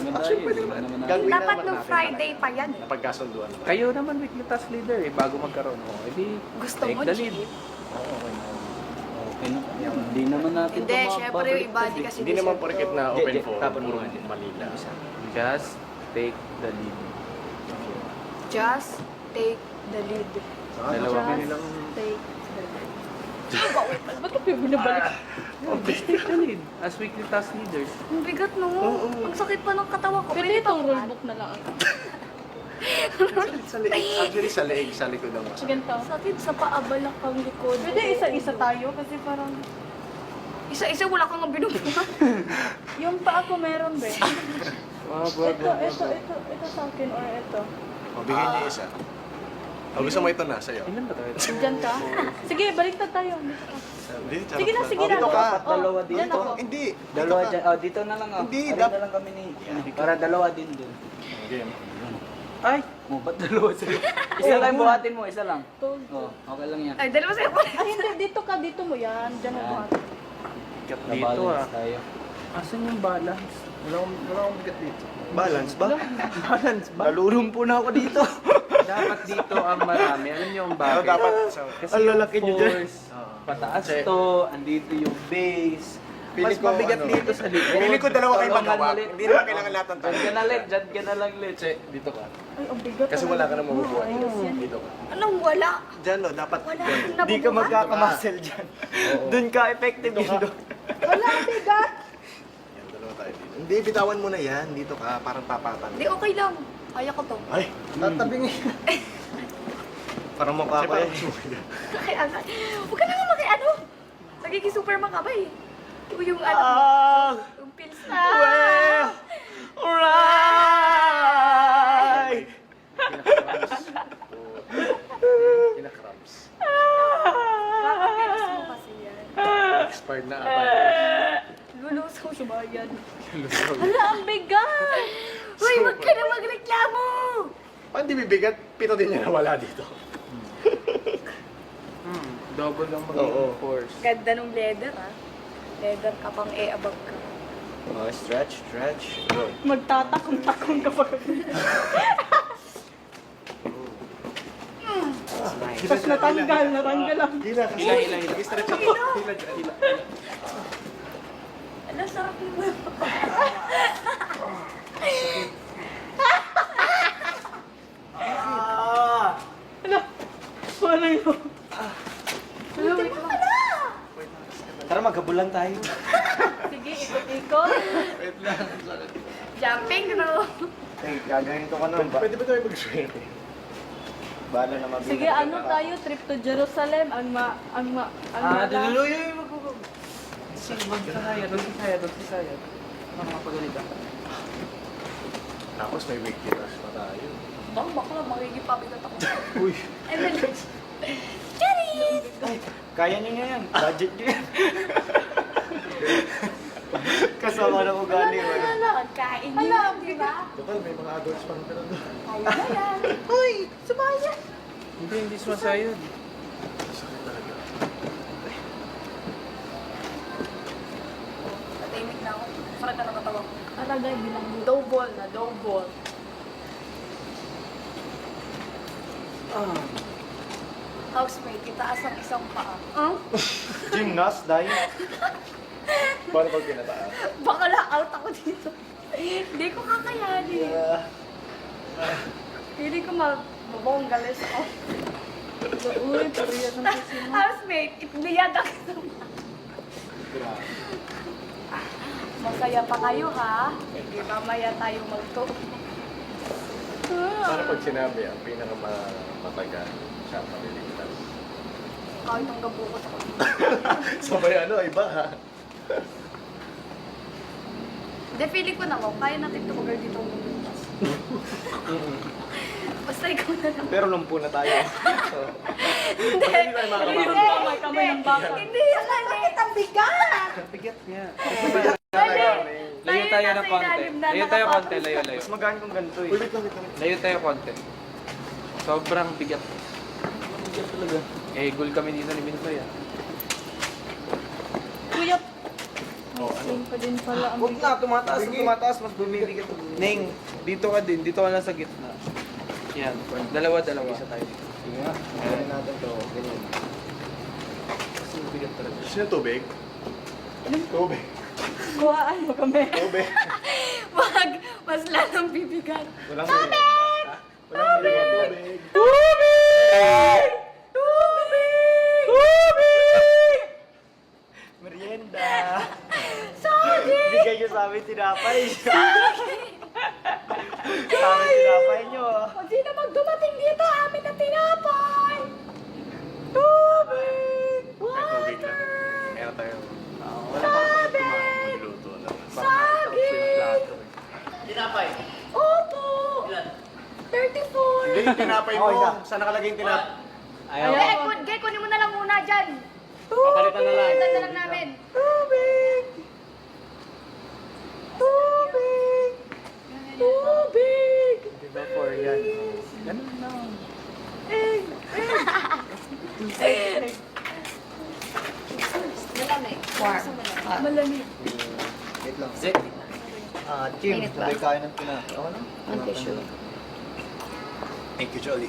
Gagawin na Dapat naman nung natin Friday talaga. pa yan eh. Napagkasunduan naman. Kayo naman weekly task leader eh, bago magkaroon. Oh, edi, Gusto take mo, the lead. Chief? Oo, okay na. Okay na. Hindi naman natin Hindi, ito syempre yung iba di kasi Hindi naman porket na open hindi. forum, Tapon mo puro din. Manila. Just take the lead. Just take the lead. Dalawa Just take the lead. Ba't ka binabalik? Just take the lead as weekly task leaders. Ang bigat no. Ang sakit pa ng katawan ko. Pwede itong rulebook na lang. Sa leeg. Actually, sa leeg, sa likod ang masakit. Ganito. Sakit sa paa, balak ang likod. Pwede isa-isa tayo kasi parang Isa-isa wala kang binubuhat. yung paa ko meron be. Wow, Ito, ito, ito, ito sa akin or ito. O, bigyan niya isa. O, gusto mo ito na, sa'yo. Ilan ba tayo? Diyan ka? Sige, baliktad tayo. Dito ka. Hindi, charot Sige na, sige O, na. Dito ka. Oh, Dalawa dito. ako. Hindi. Dalawa dito ka. dyan. Oh, dito na lang. Oh. Hindi, Pareho dap- na lang kami ni... Para dalawa din dun. Game. Ay! Oh, ba't dalawa sa'yo? Isa lang buhatin mo, isa lang. Told. Oh, okay lang yan. Ay, dalawa sa'yo pa. Ah, hindi. Dito ka. Dito mo yan. Diyan mo Yan. buhat. Kat dito ah. Nabalance tayo. Asan yung balance? Wala akong, wala akong bigat dito. Balance ba? Balance ba? Nalulumpo na ako dito. Dapat dito ang marami. Alam niyo ang Pero bakit? dapat, sa, Kasi Ang lalaki niyo dyan. force, pataas Kasi- to, andito yung base. Pili Mas ko, mabigat ano, dito sa likod. Pili ko dalawa kayo Tulungan magawa. ulit. Hindi naman kailangan lahat ng Diyan ka na let, diyan ka na lang let. Che, dito ka. Ay, ang bigat. Kasi wala ka na mabubuhay. Dito ka. Anong wala? Diyan, no, dapat. Wala akong Hindi ka nabubuhat. magkakamuscle dyan. Dun ka effective Dito yun ka. doon. Wala, ang bigat. Yan, dalawa tayo dito. Hindi, bitawan mo na yan. Dito ka, parang papatan. Hindi, okay lang. Kaya ko to. Ay, tatabing Parang mukha ko yan. Kaya nga. Huwag ka naman maki ano. Nagiging superman ka ba eh. Ito yung ano. Ah! Yung pills. Well, alright! Kinakrams. Kakapills mo kasi yan. Expired na ata. Lulusaw siya ba yan? Wala, ang bigat. Uy, wag ka na magreklamo! Paano di bibigat? Pito din niya nawala dito. Hmm, double lang Oo. magiging force. Ganda nung leather ah. Leather ka pang e above ka. Oh, stretch, stretch. Good. Magtatakong-takong ka pa. Tapos natanggal, natanggal lang. Hila. Hila, hila, hila. Stretch ako. Hila, hila, hila. Ano, sarap yung Wala yun. Ano, wait lang. Magkabulan tayo. Sige, ikot-ikot. Jumping, no? Hey, gagawin ko ka naman ba? Pwede ba tayo mag-swimming? Bala na mabigat. Sige, ano tayo? Trip to Jerusalem. Ang ma... Ang ma... Ang Ah, dalaluyo yung magkukup. Sige, doon si Saya. Ano makapagalita? Tapos may week kitas pa tayo. Bang, bakla, magigipabigat ako. Uy. And then, Cherry! Kaya niyo na yan. Budget niyo yan. Kasama na ugali. Wala, wala. wala, kain niyo yan, di ba? Total, may mga adults pa rin doon. Kaya mo yan. Uy, sumaya! Hindi, hindi sumasayod. Sakit talaga. Natahimik na ako. Parang ka nakatawa ko. Alagay bilang Double na, double. Housemate, itaas ang isang paa. Huh? Gymnast, dahil. Paano pag pinataas? Baka na-out ako dito. Hindi ko kakayanin. Hindi ko mabonggalis ako. Uy, pero yan ang kasi mo. Housemate, itbiyad ako sa. Masaya pa kayo ha? Hindi mamaya tayo magto. Paano pag sinabi ang pinakamatagal siya ang maliligtas? Kahit ang gabukot ako dito. Sabay ano, iba ha? Hindi, feeling ko naman, kaya natin tumagal dito ang lumabas. Basta ikaw na lang. Pero lumpo na tayo. Hindi, Hindi tayo makakababa. hindi, Kamay, kamay ng baka. Hindi, sakit ang bigat! Bigat niya. Tayo Layo tayo ng konti. Layo tayo konti, layo, layo. Mas magaan kung ganito eh. wait lang, wait lang. Layo tayo konti. Sobrang bigat. Bigat talaga. Eh, goal kami dito ni Binsoy ah. Kuya, Oh, ano? same pa din pala ang Huwag na, tumataas, tumataas, mas bumibigat. Neng, Dito ka din, dito ka lang sa gitna. Yan, dalawa, dalawa. Isa tayo dito. Sige nga, gawin natin to. Ganyan. Sino tubig? Tubig. Kuhaan mo kami. Tubig. Wag, mas lalong bibigat. Walang tubig! Walang tubig! Tubig! Tubig! Merienda! Saging! Bigay nyo sa amin tinapay. Sa amin tinapay nyo. Kung sino magdumating dito, amin na tinapay! Tubig! Water! Meron tayo. Na. Saging! Tinapay. Opo! 34! Hindi tinapay mo. Saan nakalagay yung tinapay? Ayaw. Gay, kun, gay, kunin mo na lang muna dyan. Papalitan na lang. Papalitan na lang namin. Tubig! Tubig! Diba for yan? Ganun lang. Malamig. Warm. Malamig. Wait lang. Zek. Ah, Kim, Init ba? sabay kain ng tinapay. Ako na? Ang tissue. Thank you, Jolly.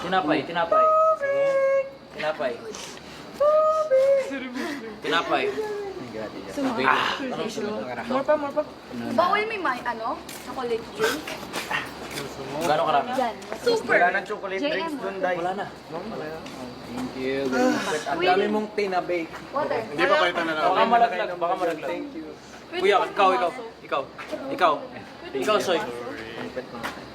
Tinapay, tinapay. Tinapay. Tinapay. More pa, more pa. Bawal may may ano? Chocolate drink? Gano'ng karami? Yan. Super! Wala nang chocolate drinks doon, Dai. Wala na. Thank you. Ang dami mong tinabake. Water. Hindi pa palitan na lang. Baka malaglag, baka malaglag. Thank you. Kuya, ikaw, ikaw. Ikaw. Ikaw. Ikaw, Soy.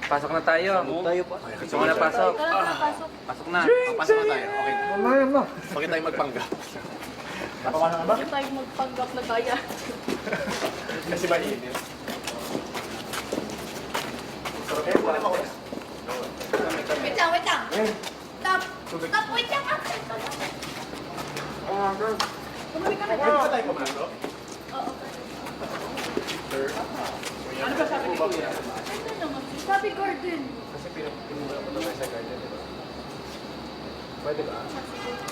Pasok na tayo. Tayo pa. Gusto mo na pasok? Tara, tara, pasok. Pasok na. Pasok na tayo. Okay. Mamaya mo. Bakit tayo magpanggap? Napapasok na ba? Hindi tayo magpanggap na kaya. Kasi mainit. So, eh, wala mo. Wait lang, wait lang. Stop! Stop! Wait lang! ah. Tumuli ka na. Pwede ba tayo pumasok? Sir? Ano ba sabi ni Kuya? Sabi garden. Kasi pinumura ko naman sa garden. diba? Pwede ba?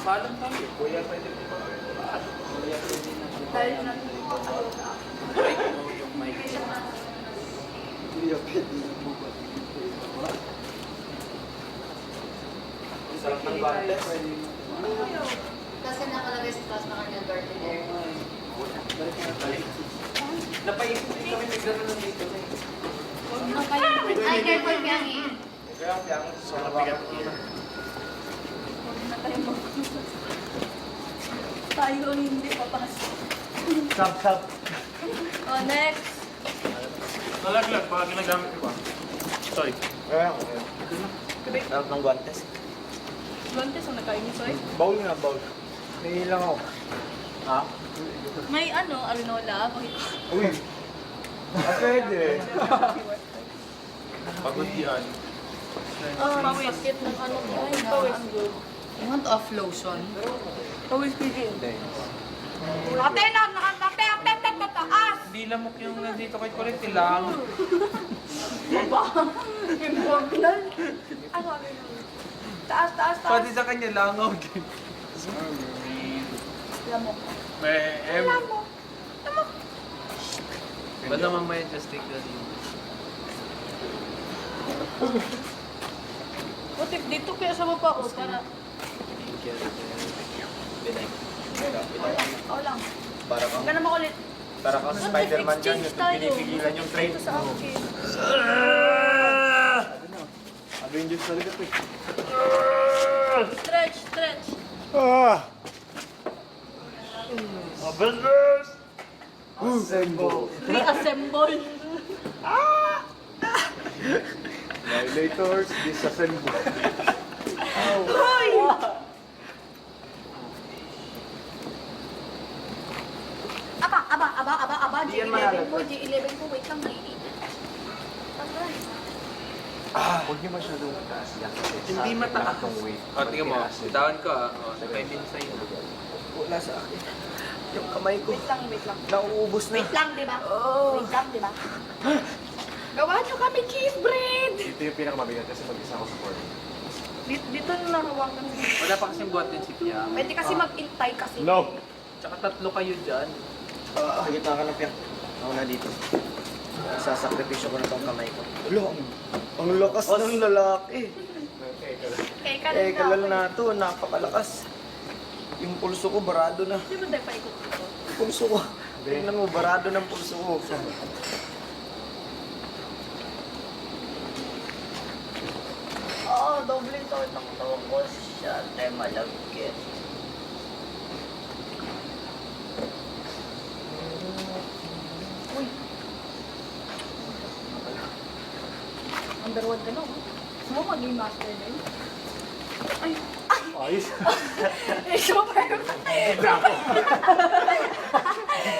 Paalam tayo. Kuya, pwede ba? Dahil na. Yung mic. Kuya, pwede. Sarap ng guantes. Kasi nakalagay sa taas na kanya garden area. Napaisip din kami bigla na dito. Ay, careful yan eh. Kaya kaya sobrang bigat ko na. Tayo ang hindi papasok. Sab, sab. Oh, next. Nalaglag, baka ginagamit ko ba? Sorry. Kaya ako. Sarap ng guantes. Guantes ang nakain ni Soy. Bowl nga, bowl. May lang ako. Ha? May ano, arinola. Uy. Ah, pwede. Pagod yan. Oh, sakit ng ano mo. Pawis. You want off lotion? Pawis ko din. Ate na! Ate! Ate! Ate! Taas! Hindi lamok yung nandito kay Colette. Lang. Important. Ano? Taas, taas, taas. Pati sa kanya langaw. Lamok. May M. Ba't naman may just take that in? Buti dito kaya sa baba ko para Ikaw lang. Para kang, ka na makulit. para kang Spider-Man dyan. Yung pinipigilan yung train. Dito sa akin. Avengers talaga to eh. Stretch, stretch. Ah! Avengers! Assemble! Reassemble. Violators, disassemble. Aba, aba, aba, aba, aba. Di yan G11 po, malalat. G11 po. Wait lang, maiinit. Tagay. Huwag niyo masyadong mataas yan. Hindi mataas. O, tingnan mo. Down ka. O, may binsay na. Wala sa akin. Yung kamay ko, Wait lang, wait lang. nauubos na. Wait lang, di ba? Wait lang, di ba? Gawa nyo kami cheese bread! Ito yung pinakamabigat kasi mag-isa ako sa corner. Dito, dito na nahawakan. Wala pa kasing buhat din si Pia. Pwede kasi mag-intay kasi. No! Tsaka tatlo kayo dyan. Ah, sa gitna ka ng piyak. Ako na dito. Sasakripisyo ko na tong kamay ko. Ulo, ang, ang lakas ng lalaki. Kay ka Eh, lang kalal na to, napakalakas. Yung pulso ko, barado na. Di ba tayo paikot dito? Pulso ko. Tingnan mo, barado ng pulso ko. Oo, doble to itong tawag siya. Tayo malagkit. Uy. Number one ka na, oh. Gusto mo maging master din? Ay! Ay! Ayos. Super!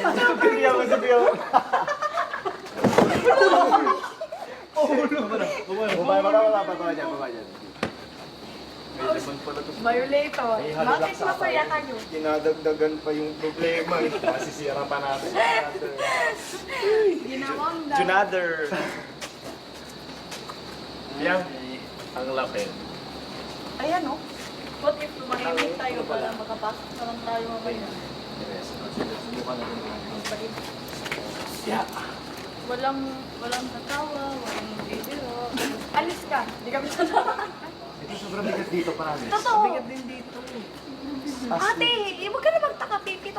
Sabi ako, sabi ako. Bumay, wala, wala, baba dyan, baba dyan. May limon pala to. Ay, Bakit masaya kayo? Dinadagdagan pa yung problema. eh. Masisira pa natin. Ginawang na. Junother. Yang ang laki. Ayan, oh. What if tumahimik tayo para makapasok na lang tayo mamaya? Subukan natin. Walang, walang natawa, walang video. Alis ka. Hindi kami tatawa. Ito sobrang bigat dito para Totoo. Bigat din dito. Ate, huwag ka na magtaka, Pipi.